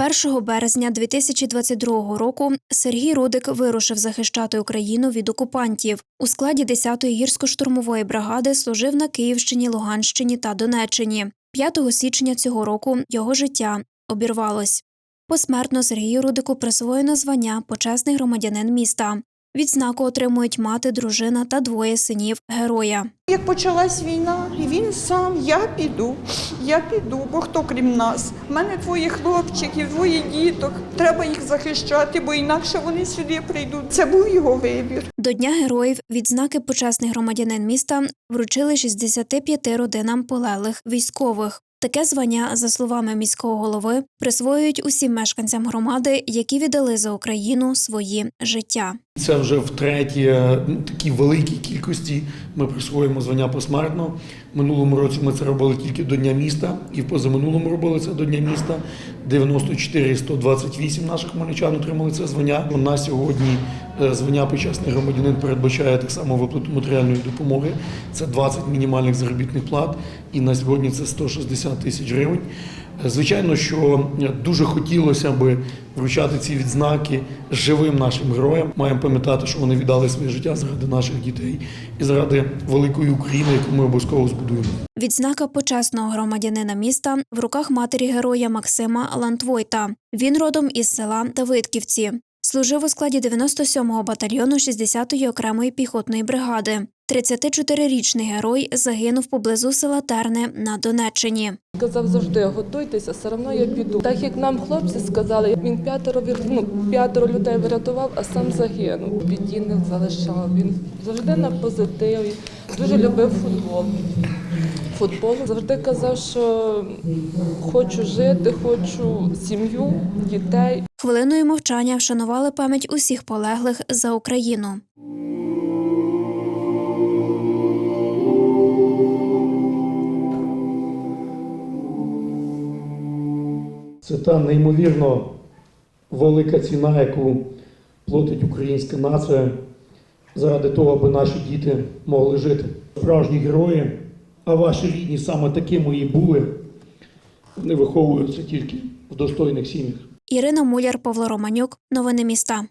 1 березня 2022 року Сергій Рудик вирушив захищати Україну від окупантів. У складі 10-ї гірсько-штурмової бригади служив на Київщині, Луганщині та Донеччині. 5 січня цього року його життя обірвалось. Посмертно Сергію Рудику присвоєно звання почесний громадянин міста. Відзнаку отримують мати, дружина та двоє синів героя. Як почалась війна, і він сам, я піду, я піду, бо хто крім нас? У мене двоє хлопчиків, двоє діток. Треба їх захищати, бо інакше вони сюди прийдуть. Це був його вибір. До Дня героїв відзнаки почесний громадянин міста вручили 65 родинам полеглих військових. Таке звання, за словами міського голови, присвоюють усім мешканцям громади, які віддали за Україну свої життя. Це вже втретє ну, такій великій кількості ми присвоїмо звання посмертно. Минулому році ми це робили тільки до Дня міста, і в позаминулому робили це до Дня міста. 94 128 наших хмельничан отримали це звання. На сьогодні е, звання почесний громадянин передбачає так само виплату матеріальної допомоги. Це 20 мінімальних заробітних плат, і на сьогодні це 160 тисяч гривень. Е, Звичайно, що е, дуже хотілося би вручати ці відзнаки живим нашим героям. Маємо пам'ятати, що вони віддали своє життя заради наших дітей і заради великої України, яку ми обов'язково збудуємо. Відзнака почесного громадянина міста в руках матері героя Максима Лантвойта. Він родом із села Давидківці. Служив у складі 97-го батальйону 60-ї окремої піхотної бригади. 34-річний герой загинув поблизу села Терне на Донеччині. Казав завжди, готуйтеся, все одно я піду. Так як нам хлопці сказали, він п'ятеро ну, п'ятеро людей врятував, а сам загинув. Біді не залишав. Він завжди на позитиві, дуже любив футбол. Футбол завжди казав, що хочу жити, хочу сім'ю, дітей. Хвилиною мовчання вшанували пам'ять усіх полеглих за Україну. Це та неймовірно велика ціна, яку платить українська нація заради того, аби наші діти могли жити. Справжні герої, а ваші рідні саме такими і були. Вони виховуються тільки в достойних сім'ях. Ірина Муляр, Павло Романюк. Новини міста.